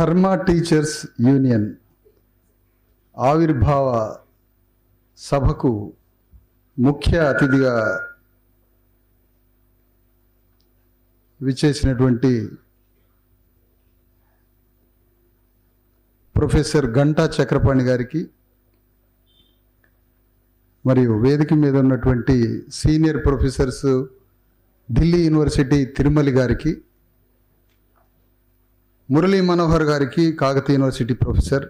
ధర్మ teachers union ఆవిర్భావ సభకు ముఖ్య అతిథిగా విచ్చేసినటువంటి ప్రొఫెసర్ గంటా చక్రపాణి గారికి మరియు వేదిక మీద ఉన్నటువంటి senior professors Delhi University Tirumali గారికి మురళీ మనోహర్ గారికి Kakatiya University professor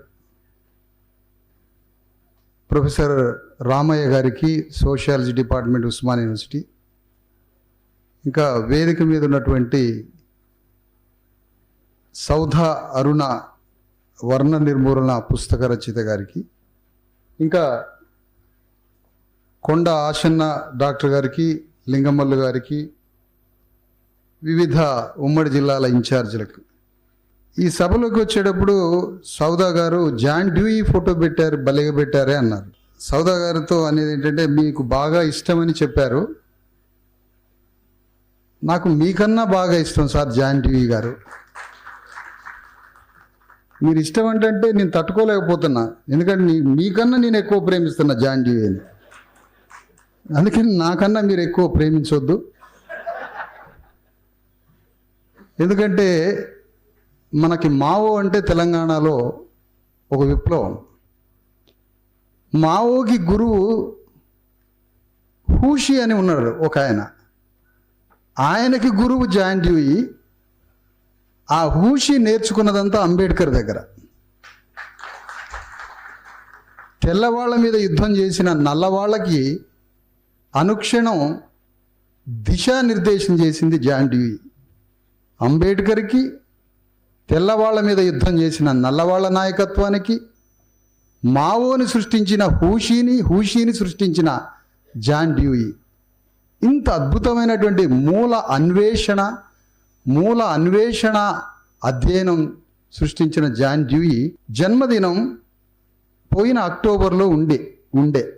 professor Ramaiah గారికి సోషియాలజీ డిపార్ట్మెంట్ ఉస్మాన్ యూనివర్సిటీ. ఇంకా వేదిక మీద ఉన్నటువంటి సౌధ అరుణ వర్ణ నిర్మూలన పుస్తక రచయిత గారికి ఇంకా కొండ ఆశన్న డాక్టర్ గారికి లింగమల్లు గారికి వివిధ ఉమ్మడి జిల్లాల ఇన్ఛార్జీలకు ఈ సభలోకి వచ్చేటప్పుడు సౌదా గారు జాన్ డ్యూయి ఫోటో పెట్టారు భలేగా పెట్టారే అన్నారు. సౌదా గారితో అనేది ఏంటంటే మీకు బాగా ఇష్టమని చెప్పారు. నాకు మీకన్నా బాగా ఇష్టం సార్ జాన్ డ్యూయి గారు. మీరు ఇష్టం అంటే నేను తట్టుకోలేకపోతున్నా. ఎందుకంటే నీ- మీకన్నా నేను ఎక్కువ ప్రేమిస్తున్నా జాన్ డ్యూయిని అందుకని నాకన్నా మీరు ఎక్కువ ప్రేమించొద్దు. ఎందుకంటే మనకి మావో అంటే తెలంగాణలో ఒక విప్లవం. మావోకి గురువు హూషి అని ఉన్నాడు ఒక ఆయన. ఆయనకి గురువు జాన్ డ్యూయి ఆ హూషి నేర్చుకున్నదంతా అంబేద్కర్ దగ్గర. తెల్లవాళ్ళ మీద యుద్ధం చేసిన నల్లవాళ్ళకి అనుక్షణం దిశానిర్దేశం చేసింది జాన్ అంబేద్కర్కి తెల్లవాళ్ళ మీద యుద్ధం చేసిన నల్లవాళ్ళ నాయకత్వానికి మావోని సృష్టించిన హూషీని హూషీని సృష్టించిన జాన్ డ్యూయి. ఇంత అద్భుతమైనటువంటి మూల అన్వేషణ మూల అన్వేషణ అధ్యయనం సృష్టించిన జాన్ డ్యూయి జన్మదినం పోయిన అక్టోబర్లో ఉండే ఉండే.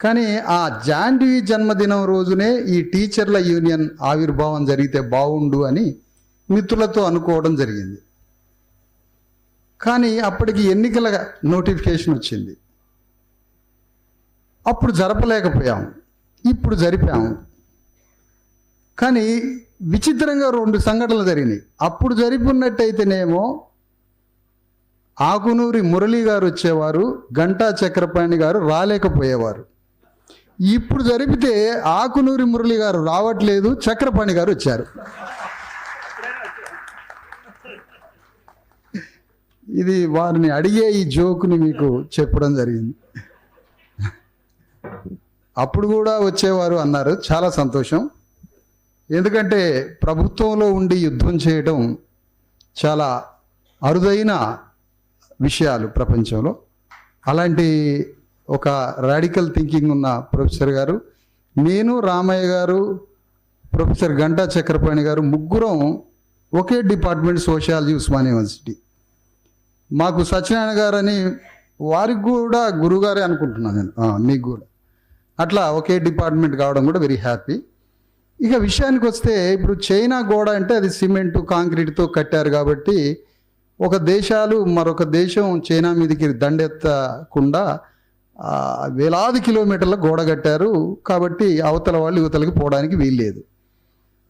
కానీ ఆ జాన్ డ్యూయి జన్మదినం రోజునే ఈ టీచర్ల యూనియన్ ఆవిర్భావం జరిగితే బాగుండు అని మిత్రులతో అనుకోవడం జరిగింది. కానీ అప్పటికి ఎన్నికల నోటిఫికేషన్ వచ్చింది. అప్పుడు జరపలేకపోయాం ఇప్పుడు జరిపాము. కానీ విచిత్రంగా రెండు సంఘటనలు జరిగినాయి. అప్పుడు జరిపినట్టయితేనేమో ఆకునూరి మురళీ గారు వచ్చేవారు గంటా చక్రపాణి గారు రాలేకపోయేవారు. ఇప్పుడు జరిపితే ఆకునూరి మురళి గారు రావట్లేదు చక్రపాణి గారు వచ్చారు. ఇది వారిని అడిగే ఈ జోకుని మీకు చెప్పడం జరిగింది. అప్పుడు కూడా వచ్చేవారు అన్నారు చాలా సంతోషం. ఎందుకంటే ప్రభుత్వంలో ఉండి యుద్ధం చేయడం చాలా అరుదైన విషయాలు ప్రపంచంలో. అలాంటి ఒక రాడికల్ థింకింగ్ ఉన్న ప్రొఫెసర్ గారు నేను రామయ్య గారు ప్రొఫెసర్ గంటా చక్రపాణి గారు ముగ్గురం ఒకే డిపార్ట్మెంట్ సోషాలజీ ఉస్మాన్ యూనివర్సిటీ. మాకు సత్యనారాయణ గారు అని వారికి కూడా గురుగారే అనుకుంటున్నాను నేను. మీకు కూడా. అట్లా ఒకే డిపార్ట్మెంట్ కావడం కూడా వెరీ హ్యాపీ ఇక విషయానికి వస్తే ఇప్పుడు చైనా గోడ అంటే అది సిమెంటు కాంక్రీట్తో కట్టారు కాబట్టి ఒక దేశాలు మరొక దేశం చైనా మీదకి దండెత్తకుండా వేలాది కిలోమీటర్ల గోడ కట్టారు కాబట్టి అవతల వాళ్ళు యువతలకి పోవడానికి వీల్లేదు.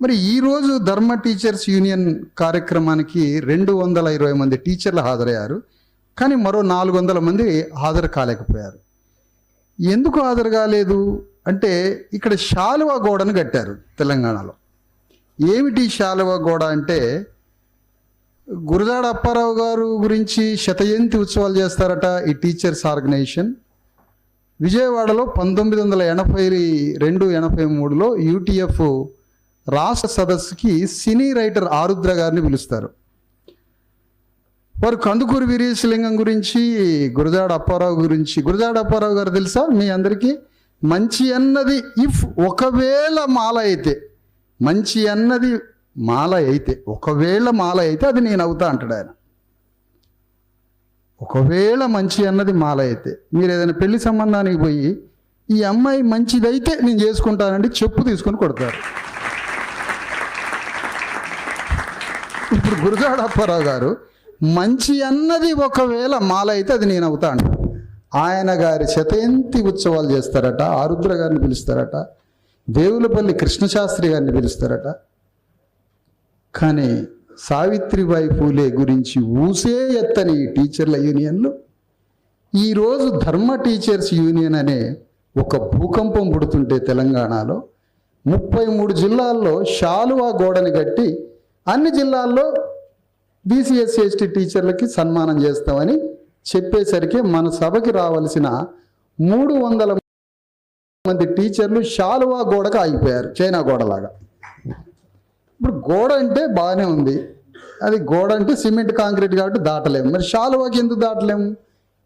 మరి ఈరోజు ధర్మ టీచర్స్ యూనియన్ కార్యక్రమానికి రెండు వందల ఇరవై మంది టీచర్లు హాజరయ్యారు. కానీ మరో నాలుగు వందల మంది హాజరు కాలేకపోయారు. ఎందుకు హాజరు కాలేదు? అంటే ఇక్కడ శాలువా గోడను కట్టారు తెలంగాణలో. ఏమిటి శాలువా గోడ అంటే? గురజాడ అప్పారావు గారు గురించి శతజయంతి ఉత్సవాలు చేస్తారట ఈ టీచర్స్ ఆర్గనైజేషన్. విజయవాడలో పంతొమ్మిది వందల ఎనభై రెండు ఎనభై మూడులో యూటీఎఫ్ రాష్ట్ర సదస్సుకి సినీ రైటర్ ఆరుద్ర గారిని పిలుస్తారు. వారు కందుకూరి వీరేశలింగం గురించి గురజాడ అప్పారావు గురించి గురజాడ అప్పారావు గారు తెలుసా? మీ అందరికీ? మంచి అన్నది ఇఫ్ ఒకవేళ మాల అయితే మంచి అన్నది మాల అయితే ఒకవేళ మాల అయితే అది నేను అవుతా అంటాడు ఆయన. ఒకవేళ మంచి అన్నది మాల అయితే మీరు ఏదైనా పెళ్ళి సంబంధానికి పోయి ఈ అమ్మాయి మంచిదైతే నేను చేసుకుంటానండి చెప్పు తీసుకొని కొడతారు. ఇప్పుడు గురజాడ అప్పారావు గారు మంచి అన్నది ఒకవేళ మాల అయితే అది నేను అవుతాను. ఆయన గారి శతయంతి ఉత్సవాలు చేస్తారట ఆరుద్ర గారిని పిలుస్తారట దేవులపల్లి కృష్ణశాస్త్రి గారిని పిలుస్తారట. కానీ సావిత్రిబాయి పూలే గురించి ఊసే ఎత్తని టీచర్ల యూనియన్లు. ఈరోజు ధర్మ టీచర్స్ యూనియన్ అనే ఒక భూకంపం పుడుతుంటే తెలంగాణలో ముప్పై మూడు జిల్లాల్లో శాలువా గోడని కట్టి అన్ని జిల్లాల్లో బీసీఎస్సీ ఎస్టీ టీచర్లకి సన్మానం చేస్తామని చెప్పేసరికి మన సభకి రావాల్సిన మూడు వందల మంది టీచర్లు శాలువా గోడకు ఆగిపోయారు చైనా గోడలాగా. ఇప్పుడు గోడ అంటే బాగానే ఉంది. అది గోడ అంటే సిమెంట్ కాంక్రీట్ కాబట్టి దాటలేము. మరి శాలువాకి ఎందుకు దాటలేము?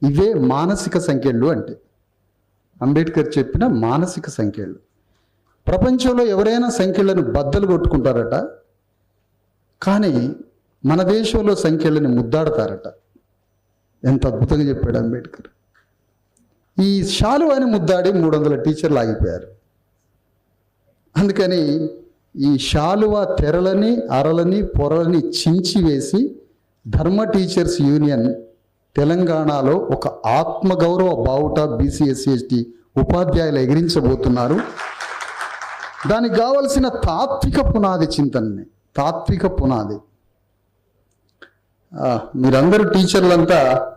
ఇవే మానసిక సంఖ్యలు అంటే. అంబేద్కర్ చెప్పిన మానసిక సంఖ్యలు ప్రపంచంలో ఎవరైనా సంఖ్యలను బద్దలు కొట్టుకుంటారట? కానీ మన దేశంలో సంఖ్యలని ముద్దాడతారట. ఎంత అద్భుతంగా చెప్పాడు అంబేద్కర్. ఈ శాలువాని ముద్దాడి మూడు వందల టీచర్లు ఆగిపోయారు. అందుకని ఈ శాలువ తెరలని అరలని పొరలని చించి వేసి ధర్మ టీచర్స్ యూనియన్ తెలంగాణలో ఒక ఆత్మగౌరవ బావుట బీసీఎస్సీఎస్టీ ఉపాధ్యాయులు ఎగిరించబోతున్నారు. దానికి కావలసిన తాత్విక పునాది చింతనని. తాత్విక పునాది. మీరందరూ టీచర్లంతా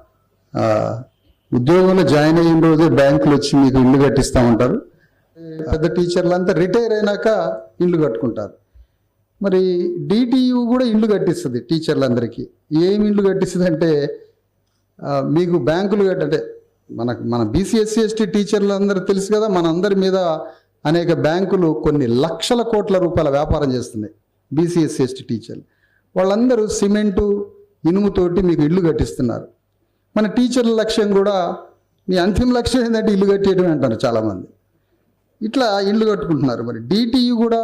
ఉద్యోగంలో జాయిన్ అయిన రోజే బ్యాంకులు వచ్చి మీకు ఇల్లు కట్టిస్తూ ఉంటారు. పెద్ద టీచర్లంతా రిటైర్ అయినాక ఇల్లు కట్టుకుంటారు. మరి డిటియు కూడా ఇల్లు కట్టిస్తుంది టీచర్లందరికీ. ఏమి ఇల్లు కట్టిస్తుంది అంటే మీకు బ్యాంకులు కట్ట- మన మన బీసీఎస్సీ ఎస్టీ టీచర్లు అందరూ తెలుసు కదా మన అందరి మీద అనేక బ్యాంకులు కొన్ని లక్షల కోట్ల రూపాయల వ్యాపారం చేస్తున్నాయి. బీసీఎస్ ఎస్టీ టీచర్లు వాళ్ళందరూ సిమెంటు ఇనుముతోటి మీకు ఇల్లు కట్టిస్తున్నారు. మన టీచర్ల లక్ష్యం కూడా మీ అంతిమ లక్ష్యం ఏంటంటే ఇల్లు కట్టేయడం అంటారు చాలామంది. ఇట్లా ఇల్లు కట్టుకుంటున్నారు. మరి డిటియు కూడా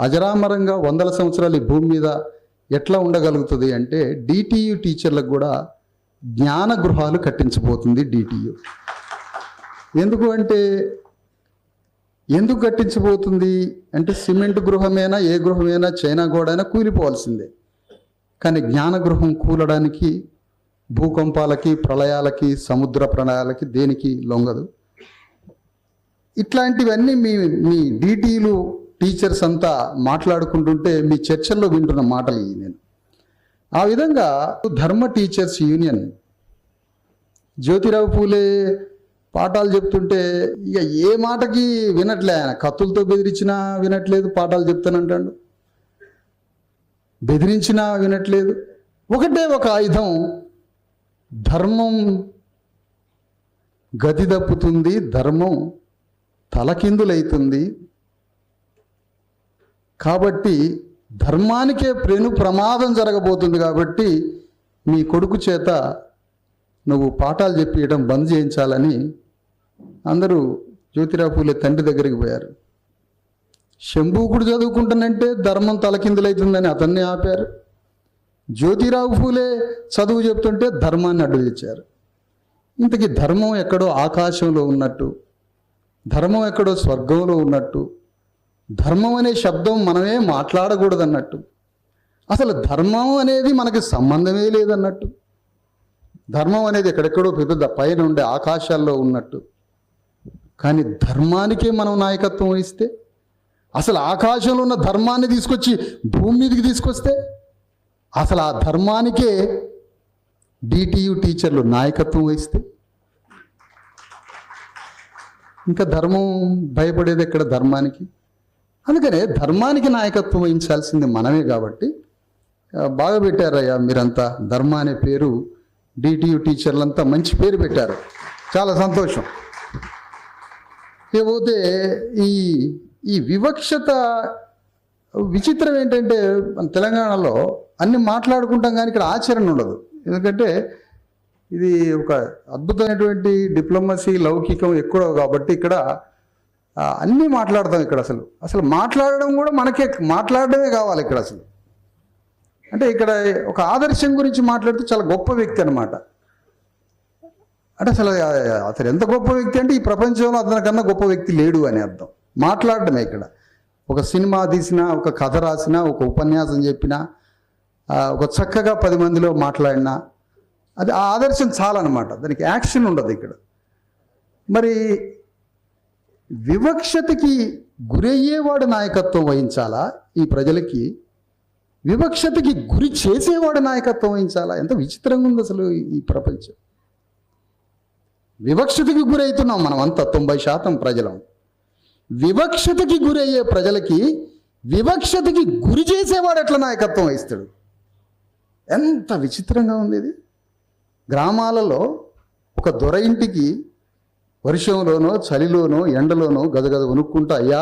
అజరామరంగా వందల సంవత్సరాలు ఈ భూమి మీద ఎట్లా ఉండగలుగుతుంది అంటే డిటియు టీచర్లకు కూడా జ్ఞాన గృహాలు కట్టించబోతుంది డిటియు ఎందుకు అంటే ఎందుకు కట్టించబోతుంది? అంటే సిమెంట్ గృహమైనా ఏ గృహమైనా చైనా గోడైనా కూలిపోవాల్సిందే. కానీ జ్ఞాన గృహం కూలడానికి భూకంపాలకి ప్రళయాలకి సముద్ర ప్రళయాలకి దేనికి లొంగదు? ఇట్లాంటివన్నీ మీ మీ డీటీలు టీచర్స్ అంతా మాట్లాడుకుంటుంటే మీ చర్చల్లో వింటున్న మాటలు ఇవి నేను. ఆ విధంగా ధర్మ టీచర్స్ యూనియన్ జ్యోతిరావు పూలే పాఠాలు చెప్తుంటే ఇక ఏ మాటకి వినట్లే ఆయన. కత్తులతో బెదిరించినా వినట్లేదు పాఠాలు చెప్తానంటాడు. బెదిరించినా వినట్లేదు. ఒకటే ఒక ఆయుధం. ధర్మం గతి తప్పుతుంది ధర్మం తలకిందులైతుంది. కాబట్టి ధర్మానికే ప్రేను ప్రమాదం జరగబోతుంది కాబట్టి మీ కొడుకు చేత నువ్వు పాఠాలు చెప్పియడం బంద్ చేయించాలని అందరూ జ్యోతిరావు పూలే తండ్రి దగ్గరికి పోయారు. శంభూకుడు చదువుకుంటానంటే ధర్మం తలకిందులైతుందని అతన్ని ఆపారు. జ్యోతిరావు పూలే చదువు చెప్తుంటే ధర్మాన్ని అడ్డు తెచ్చారు. ఇంతకీ ధర్మం ఎక్కడో ఆకాశంలో ఉన్నట్టు ధర్మం ఎక్కడో స్వర్గంలో ఉన్నట్టు ధర్మం అనే శబ్దం మనమే మాట్లాడకూడదన్నట్టు అసలు ధర్మం అనేది మనకి సంబంధమే లేదన్నట్టు ధర్మం అనేది ఎక్కడెక్కడో పెద్ద పైన ఉండే ఆకాశాల్లో ఉన్నట్టు కానీ ధర్మానికే మనం నాయకత్వం వహిస్తే అసలు ఆకాశంలో ఉన్న ధర్మాన్ని తీసుకొచ్చి భూమి మీదకి తీసుకొస్తే అసలు ఆ ధర్మానికే డిటియు టీచర్లు నాయకత్వం వహిస్తే ఇంకా ధర్మం భయపడేది ఎక్కడ ధర్మానికి? అందుకనే ధర్మానికి నాయకత్వం వహించాల్సింది మనమే కాబట్టి బాగా పెట్టారయ్యా మీరంతా ధర్మ అనే పేరు డిటియు టీచర్లంతా మంచి పేరు పెట్టారు. చాలా సంతోషం. ఇకపోతే ఈ ఈ వివక్షత విచిత్రం ఏంటంటే మన తెలంగాణలో అన్ని మాట్లాడుకుంటాం కానీ ఇక్కడ ఆచరణ ఉండదు. ఎందుకంటే ఇది ఒక అద్భుతమైనటువంటి డిప్లొమసీ లౌకికం ఎక్కువ కాబట్టి ఇక్కడ అన్నీ మాట్లాడతాం ఇక్కడ అసలు. అసలు మాట్లాడడం కూడా మనకే మాట్లాడడమే కావాలి ఇక్కడ అసలు. అంటే ఇక్కడ ఒక ఆదర్శం గురించి మాట్లాడితే చాలా గొప్ప వ్యక్తి అనమాట అంటే అసలు అతను ఎంత గొప్ప వ్యక్తి అంటే ఈ ప్రపంచంలో అతనికన్నా గొప్ప వ్యక్తి లేడు అని అర్థం. మాట్లాడడమే ఇక్కడ. ఒక సినిమా తీసినా ఒక కథ రాసినా ఒక ఉపన్యాసం చెప్పినా ఒక చక్కగా పది మందిలో మాట్లాడినా అది ఆ ఆదర్శం చాలన్నమాట. దానికి యాక్షన్ ఉండదు ఇక్కడ. మరి వివక్షతకి గురయ్యేవాడు నాయకత్వం వహించాలా ఈ ప్రజలకి? వివక్షతకి గురి చేసేవాడు నాయకత్వం వహించాలా? ఎంత విచిత్రంగా ఉంది అసలు ఈ ప్రపంచం. వివక్షతకి గురవుతున్నాం మనం అంతా తొంభై శాతం ప్రజలం. వివక్షతకి గురయ్యే ప్రజలకి వివక్షతకి గురి చేసేవాడు ఎట్లా నాయకత్వం వహిస్తాడు? ఎంత విచిత్రంగా ఉంది ఇది. గ్రామాలలో ఒక దొర ఇంటికి వర్షంలోనో చలిలోనో ఎండలోనో గదగద వణుక్కుంటా అయ్యా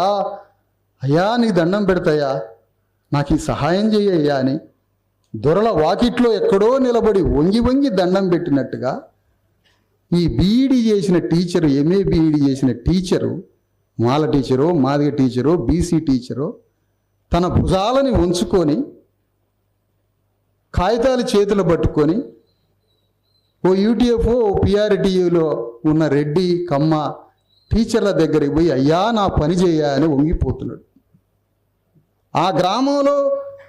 అయ్యా నీ దండం పెడతాయా? నాకు ఈ సహాయం చేయ్యా అని దొరల వాకిట్లో ఎక్కడో నిలబడి వంగి వంగి దండం పెట్టినట్టుగా ఈ బీఈడి చేసిన టీచరు ఎంఏ బీఈడి చేసిన టీచరు మాల టీచరో మాదిగ టీచరో బీసీ టీచరో తన భుజాలని ఉంచుకొని కాగితాలు చేతులు పట్టుకొని ఓ యూటీఎఫ్ఓ ఓ పిఆర్టీయూలో ఉన్న రెడ్డి కమ్మ టీచర్ల దగ్గరికి పోయి అయ్యా నా పని చేయ అని వంగిపోతున్నాడు. ఆ గ్రామంలో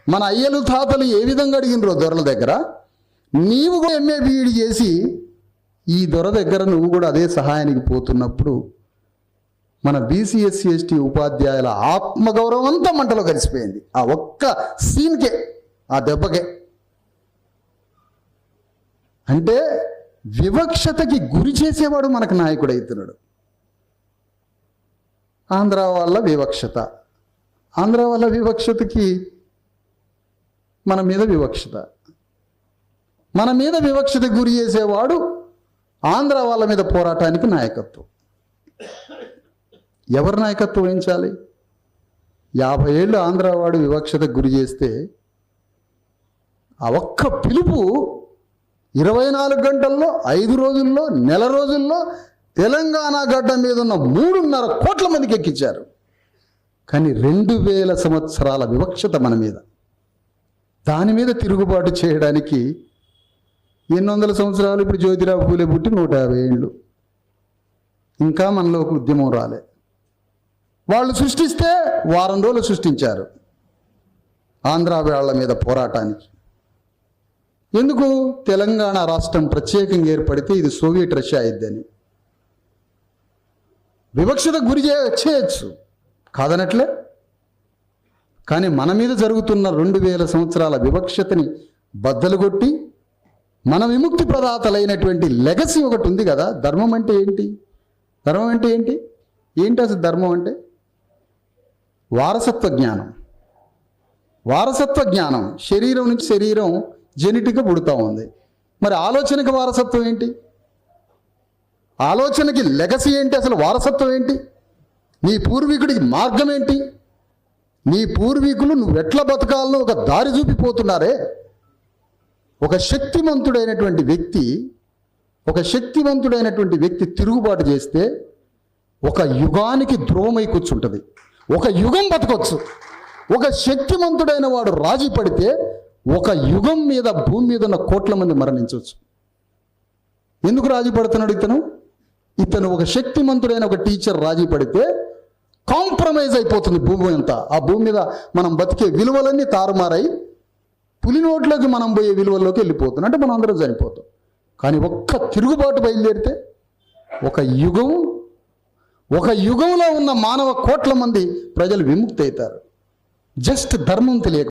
మన అయ్యలు తాతలు ఏ విధంగా అడిగినరో దొరల దగ్గర నీవు కూడా ఎంఏ బీఈడి చేసి ఈ దొర దగ్గర నువ్వు కూడా అదే సహాయానికి పోతున్నప్పుడు మన బీసీఎస్సీ ఎస్టీ ఉపాధ్యాయుల ఆత్మగౌరవం అంతా మంటలో కలిసిపోయింది. ఆ ఒక్క సీన్కే ఆ దెబ్బకే. అంటే వివక్షతకి గురి చేసేవాడు మనకు నాయకుడు అవుతున్నాడు ఆంధ్ర వాళ్ళ వివక్షత. ఆంధ్ర వాళ్ళ వివక్షతకి మన మీద వివక్షత. మన మీద వివక్షత గురి చేసేవాడు ఆంధ్ర వాళ్ళ మీద పోరాటానికి నాయకత్వం. ఎవరు నాయకత్వం వహించాలి? యాభై ఏళ్ళు ఆంధ్రవాడు వివక్షతకు గురి చేస్తే ఆ ఒక్క పిలుపు ఇరవై నాలుగు గంటల్లో ఐదు రోజుల్లో నెల రోజుల్లో తెలంగాణ గడ్డ మీద ఉన్న మూడున్నర కోట్ల మందికి ఎక్కించారు కానీ రెండు వేల సంవత్సరాల వివక్షత మన మీద. దాని మీద తిరుగుబాటు చేయడానికి ఎన్ని వందల సంవత్సరాలు ఇప్పుడు జ్యోతిరావు పూలే పుట్టి నూట యాభై ఏళ్ళు. ఇంకా మనలో ఒక ఉద్యమం రాలే. వాళ్ళు సృష్టిస్తే వారం రోజులు సృష్టించారు. ఆంధ్ర వాళ్ళ మీద పోరాటానికి. ఎందుకు? తెలంగాణ రాష్ట్రం ప్రత్యేకంగా ఏర్పడితే ఇది సోవియట్ రష్యా అయిద్దని. వివక్షత గురి చే- చేయొచ్చు. కాదనట్లే. కానీ మన మీద జరుగుతున్న రెండు వేల సంవత్సరాల వివక్షతని బద్దలు కొట్టి మన విముక్తి ప్రదాతలైనటువంటి లెగసీ ఒకటి ఉంది కదా ధర్మం అంటే ఏంటి? ధర్మం అంటే ఏంటి? ఏంటి అసలు ధర్మం అంటే? వారసత్వ జ్ఞానం. వారసత్వ జ్ఞానం శరీరం నుంచి శరీరం జెనెటిక్గా పుడుతూ ఉంది. మరి ఆలోచనకి వారసత్వం ఏంటి? ఆలోచనకి లెగసీ ఏంటి? అసలు వారసత్వం ఏంటి? నీ పూర్వీకుడికి మార్గం ఏంటి? నీ పూర్వీకులు నువ్వు ఎట్లా బతకాలను ఒక దారి చూపిపోతున్నారే ఒక శక్తివంతుడైనటువంటి వ్యక్తి ఒక శక్తివంతుడైనటువంటి వ్యక్తి తిరుగుబాటు చేస్తే ఒక యుగానికి ద్రోమై కూర్చుంటుంది. ఒక యుగం బతకొచ్చు. ఒక శక్తివంతుడైన వాడు రాజీ పడితే ఒక యుగం మీద భూమి మీద ఉన్న కోట్ల మంది మరణించవచ్చు. ఎందుకు రాజీ పడుతున్నాడు ఇతను? ఇతను ఒక శక్తిమంతుడైన ఒక టీచర్ రాజీ పడితే కాంప్రమైజ్ అయిపోతుంది భూమి అంతా. ఆ భూమి మీద మనం బతికే విలువలన్నీ తారుమారై పులి నోట్లోకి మనం పోయే విలువల్లోకి వెళ్ళిపోతుంది అంటే మనం అందరం చనిపోతాం. కానీ ఒక్క తిరుగుబాటు బయలుదేరితే ఒక యుగం ఒక యుగంలో ఉన్న మానవ కోట్ల మంది ప్రజలు విముక్తి అవుతారు జస్ట్ ధర్మం తెలియక